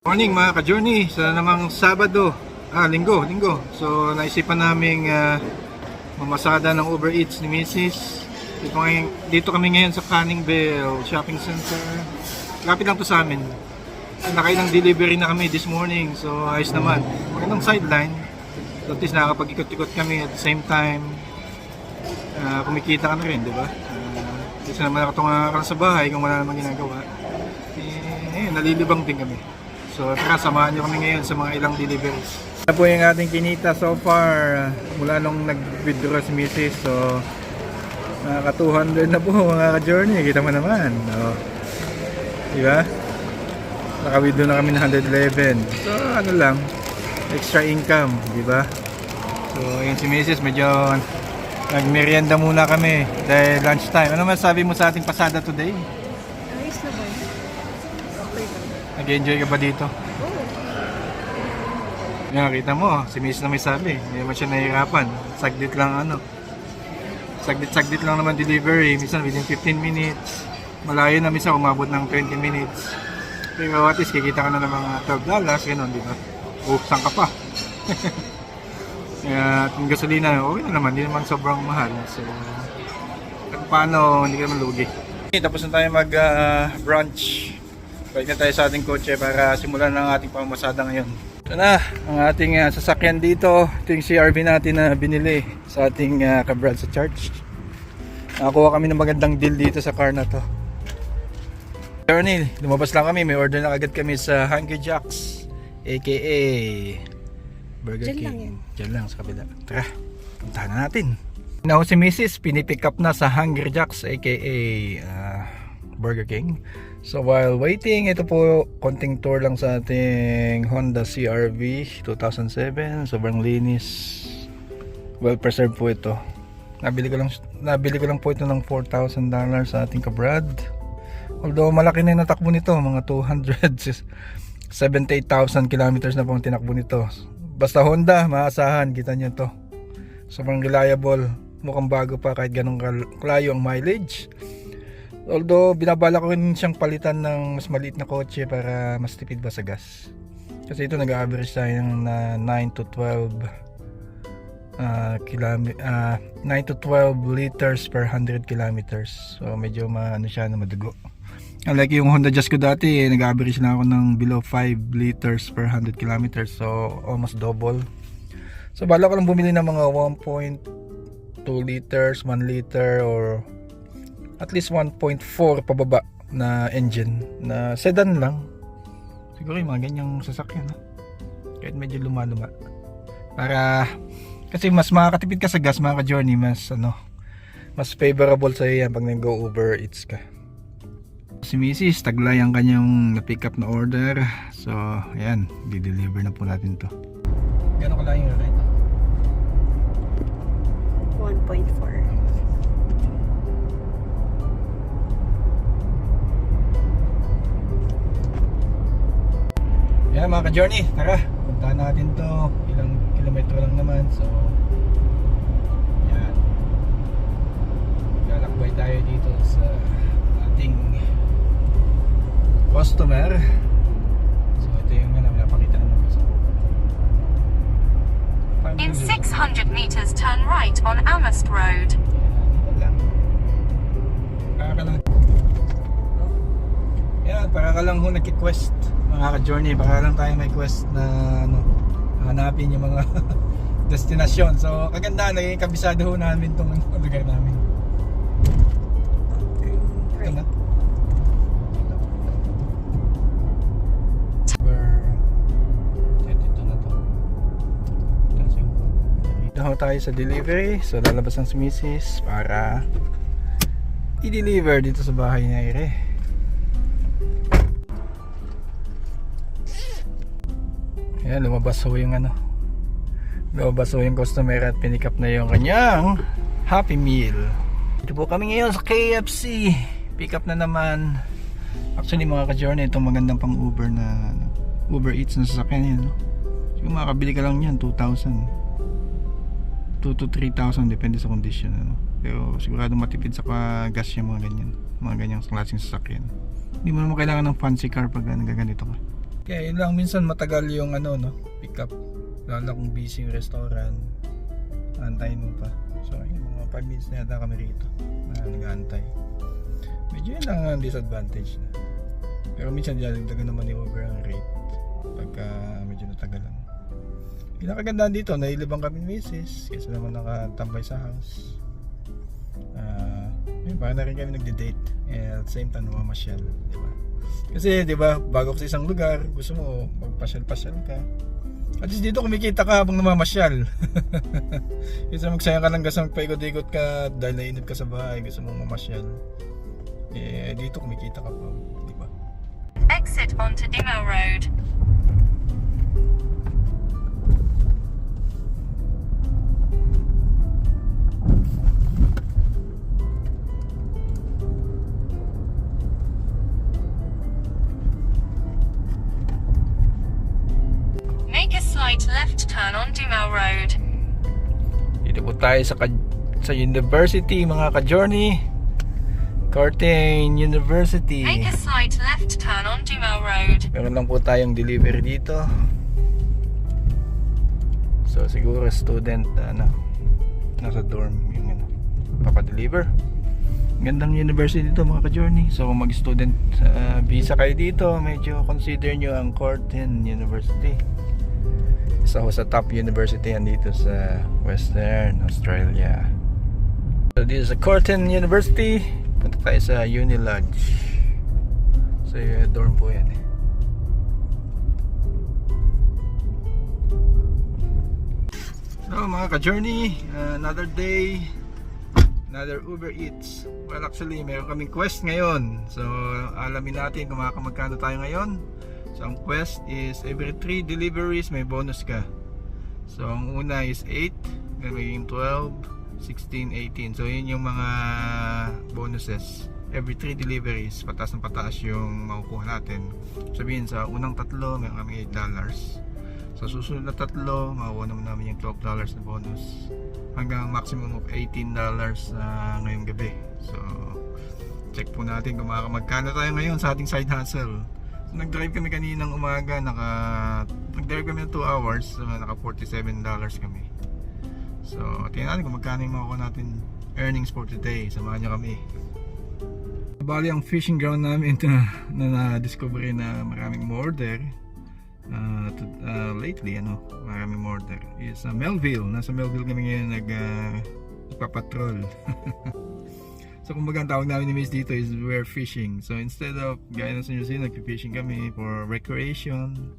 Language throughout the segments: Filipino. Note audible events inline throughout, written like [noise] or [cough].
Morning mga ka-journey, sa namang Sabado, ah Linggo, Linggo. So naisipan naming ah, mamasada ng Uber Eats ni Mrs. Dito, ngayon, dito kami ngayon sa Canningville Shopping Center. Lapit lang to sa amin. Nakailang delivery na kami this morning, so ayos naman. Magandang sideline. So at least nakakapag-ikot-ikot kami at the same time. ah, kumikita ka na rin, di ba? Uh, kasi naman nakatunga ka sa bahay kung wala namang ginagawa. Eh, eh, nalilibang din kami. So tara, samahan nyo kami ngayon sa mga ilang deliveries. Ito po yung ating kinita so far uh, mula nung nag-withdraw si Mrs. So nakaka 200 na po mga ka-journey. Kita mo naman. Oh. Di ba? Naka-withdraw na kami ng 111. So ano lang, extra income. Di ba? So yun si Mrs. medyo nagmerienda muna kami dahil lunchtime. Ano masasabi mo sa ating pasada today? Nag-enjoy ka ba dito? Oo. Yan, kita mo, si Miss na may sabi. Hindi naman siya nahihirapan. Saglit lang ano. Saglit-saglit lang naman delivery. Minsan within 15 minutes. Malayo na minsan umabot ng 20 minutes. Pero at least kikita ka na ng mga 12 dollars. Ganun, di ba? Oh, ka pa? [laughs] At yung gasolina, okay na naman. Hindi naman sobrang mahal. So, kahit paano, hindi ka naman lugi. Tapos na tayo mag-brunch. Balik na tayo sa ating kotse para simulan ng ating pamamasada ngayon. Ito na, ang ating ah, sasakyan dito. Ito yung CRV natin na binili sa ating uh, kabrad sa church. Nakakuha kami ng magandang deal dito sa car na to. Journey, lumabas lang kami. May order na agad kami sa Hungry Jacks. AKA Burger Diyan King. lang yan. Diyan lang sa kabila. Tara, puntahan na natin. Now si Mrs. pinipick up na sa Hungry Jacks aka ah, Burger King. So while waiting, ito po konting tour lang sa ating Honda CRV 2007. Sobrang linis. Well preserved po ito. Nabili ko lang nabili ko lang po ito ng $4,000 sa ating kabrad. Although malaki na yung natakbo nito, mga 278,000 kilometers na po ang tinakbo nito. Basta Honda, maasahan, kita nyo to. Sobrang reliable. Mukhang bago pa kahit ganong kal- kalayo ang mileage. Although binabala ko rin siyang palitan ng mas maliit na kotse para mas tipid ba sa gas. Kasi ito nag-average tayo ng na 9 to 12 uh, kilami, ah, 9 to 12 liters per 100 kilometers. So medyo maano siya na madugo. Unlike yung Honda Jazz ko dati, eh, nag-average na ako ng below 5 liters per 100 kilometers. So almost double. So bala ko lang bumili ng mga 1.2 liters, 1 liter or at least 1.4 pababa na engine na sedan lang. Siguro yung mga ganyang sasakyan ha? Kahit medyo luma-luma. Para kasi mas makakatipid ka sa gas mga ka-journey, mas ano, mas favorable sa yan pag nag-go Uber Eats ka. Si Mrs. taglay ang kanyang na-pick up na order. So, ayan, di-deliver na po natin to. Gano'n ka lang yung rate? 1.4. Yan mga ka-journey, tara. Puntahan natin to. Ilang kilometro lang naman. So, yan. Lalakbay tayo dito sa ating customer. So, ito yung ano, napakita naman sa In 600 meters, turn right on Amherst Road. Yan, Para ka lang Yan, para ka lang ho nagki-quest mga ka-journey, para lang tayo may quest na ano, hanapin yung mga [laughs] destinasyon. So, kaganda, naging kabisado ho namin itong lugar namin. Ito na. Dito tayo sa delivery. So, lalabas ang si Mrs. para i-deliver dito sa bahay ni Ire. Ayan, lumabas ho yung ano. Lumabas ho yung customer at pinick up na yung kanyang Happy Meal. Ito po kami ngayon sa KFC. Pick up na naman. Actually mga ka-journey, itong magandang pang Uber na ano, Uber Eats na sasakyan yun. No? Siguro makakabili ka lang yan, 2,000. 2 to 3,000 depende sa condition ano. Pero sigurado matipid sa gas yung mga ganyan. Mga ganyang klaseng sasakyan. Hindi mo naman kailangan ng fancy car pag nagaganito ka. Kaya yun lang, minsan matagal yung ano, no, pick up. Lalo kung busy yung restaurant, antayin mo pa. So, yun, mga 5 minutes na yata kami rito na nag-aantay. Medyo yun lang ang disadvantage na. Pero minsan dinadagdagan naman ni Uber ang rate pagka medyo natagalan. Pinakagandaan dito, nailibang kami Mrs. Kasi naman nakatambay sa house. Ah, yun, baka na rin kami nagde-date. And at same time, namamasyal. Di ba? Kasi, di ba, bago ka sa isang lugar, gusto mo magpasyal-pasyal ka. At least dito kumikita ka habang namamasyal. [laughs] Kasi magsayang ka lang kasi magpaikot-ikot ka dahil nainip ka sa bahay, gusto mong mamasyal. Eh, dito kumikita ka pa. Di ba? Exit onto Dimmo Road. Left turn on Dimmo Road. Dito po tayo sa, sa university, mga ka-journey. Curtin University. Make a slight left turn on Dimmo Road. Meron lang po tayong delivery dito. So siguro student ano nasa dorm yung ano papa-deliver. Gandang university dito mga ka-journey. So kung mag-student uh, visa kayo dito, medyo consider nyo ang Curtin University. Isa ho sa top university yan dito sa Western Australia. So this is Curtin University. Punta tayo sa Uni Lodge. So yung dorm po yan eh. So mga ka-journey, uh, another day, another Uber Eats. Well actually, meron kaming quest ngayon. So alamin natin kung makakamagkano tayo ngayon. So ang quest is every 3 deliveries may bonus ka. So ang una is 8, magiging 12, 16, 18. So yun yung mga bonuses. Every 3 deliveries, pataas ng pataas yung makukuha natin. Sabihin sa unang tatlo, meron kami 8 dollars. Sa susunod na tatlo, makukuha naman namin yung 12 dollars na bonus. Hanggang maximum of 18 dollars na ngayong gabi. So, check po natin kung makakamagkano tayo ngayon sa ating side hustle. Nag-drive kami kaninang umaga, naka nag-drive kami ng 2 hours, so naka 47 dollars kami. So, tingnan natin kung magkano yung makukuha natin earnings for today. Samahan niyo kami. Bali ang fishing ground namin na, na na-discover na maraming order uh, to, uh, lately ano maraming order is uh, Melville nasa Melville kami ngayon nag uh, nagpapatrol [laughs] so kumbaga ang tawag namin ni Miss dito is we're fishing. So instead of gaya na sa New Zealand nagpi-fishing kami for recreation.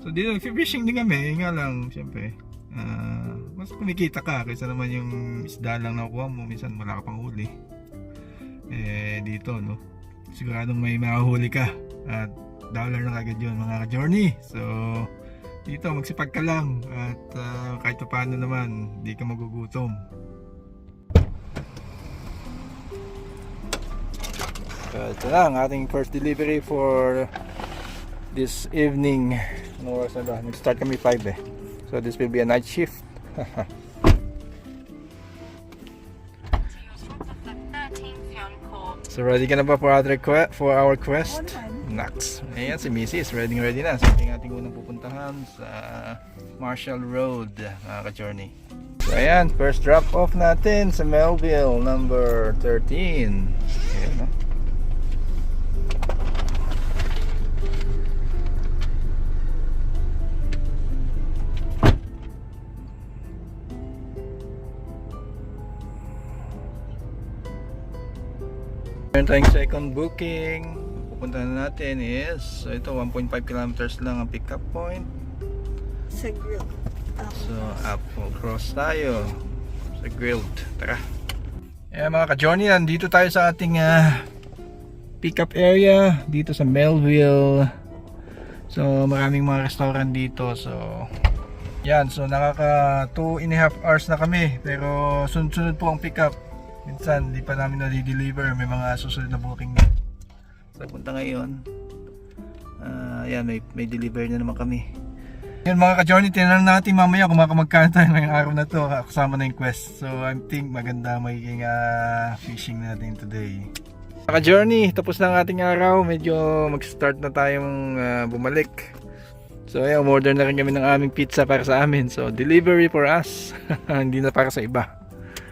So dito nagpi-fishing din kami. Nga lang syempre uh, mas kumikita ka kaysa naman yung isda lang nakuha mo. Minsan wala ka pang huli. Eh dito no? Siguradong may makahuli ka. At dollar na kagad yun mga ka-journey. So dito magsipag ka lang. At ah, kahit pa paano naman di ka magugutom so ito na ang ating first delivery for this evening ano oras na ba? nag start kami 5 eh so this will be a night shift To your stop of the 13th Yon Court. So ready ka na ba for, other que- for our quest? Nax. Ayan si Missy is ready ready na. So yung ating unang pupuntahan sa Marshall Road mga ka-journey. So ayan, first drop off natin sa Melville number 13. Ayan no. Meron tayong second booking. Pupunta na natin is so ito 1.5 kilometers lang ang pick up point. Sa grill. Um, So up cross tayo sa grilled. Tara. Eh mga ka-journey, nandito tayo sa ating ah, pick up area dito sa Melville. So maraming mga restaurant dito. So yan, so nakaka 2 and a half hours na kami. Pero sunod-sunod po ang pick up. Minsan hindi pa namin na-deliver. May mga susunod na booking na. So punta ngayon. Ah, yan, may, may deliver na naman kami. Yun mga ka-journey, tinanong natin mamaya kung makamagkano tayo ngayong araw na to kasama na yung quest. So I think maganda magiging ah, fishing natin today. Naka-journey, tapos na ang ating araw. Medyo mag-start na tayong ah, bumalik. So, ayan, umorder na rin kami ng aming pizza para sa amin. So, delivery for us. [laughs] Hindi na para sa iba.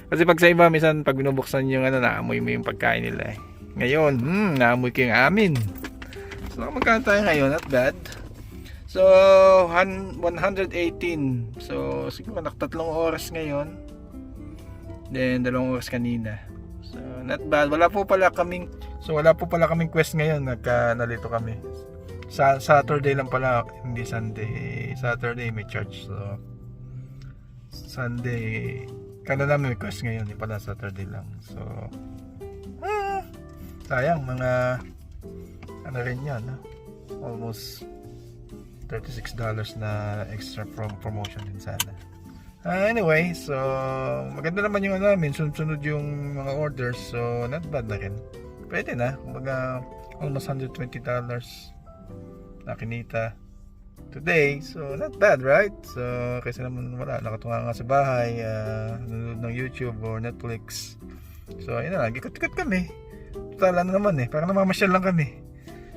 Kasi pag sa iba, minsan pag binubuksan yung ano, naamoy mo yung pagkain nila eh. Ngayon, hmm, naamoy ko yung amin. So, magkano tayo ngayon? Not bad. So, han- 118. So, siguro nakatatlong oras ngayon. Then, dalawang oras kanina. So, not bad. Wala po pala kaming So, wala po pala kaming quest ngayon. Nagka nalito kami. Sa Saturday lang pala, hindi Sunday. Saturday may church. So, Sunday, kada namin may quest ngayon. Hindi pala Saturday lang. So, ah, sayang. Mga, ano rin yan. ah. Almost $36 na extra prom promotion din sana. Ah, anyway, so maganda naman yung ano namin, sunod-sunod yung mga orders, so not bad na rin. Pwede na, kumbaga almost $120 na kinita today, so not bad, right? So, kasi naman wala, nakatunga nga sa bahay, ah, nanonood ng YouTube or Netflix. So, ayun na lang, ikot-ikot kami. Total, ano naman eh, parang namamasyal lang kami.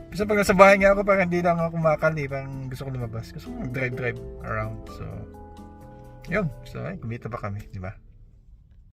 Kasi pag nasa bahay nga ako, parang hindi lang ako kumakali, parang gusto ko lumabas. Gusto ko mag-drive-drive around, so yun. So, ay, kumita pa kami, di ba?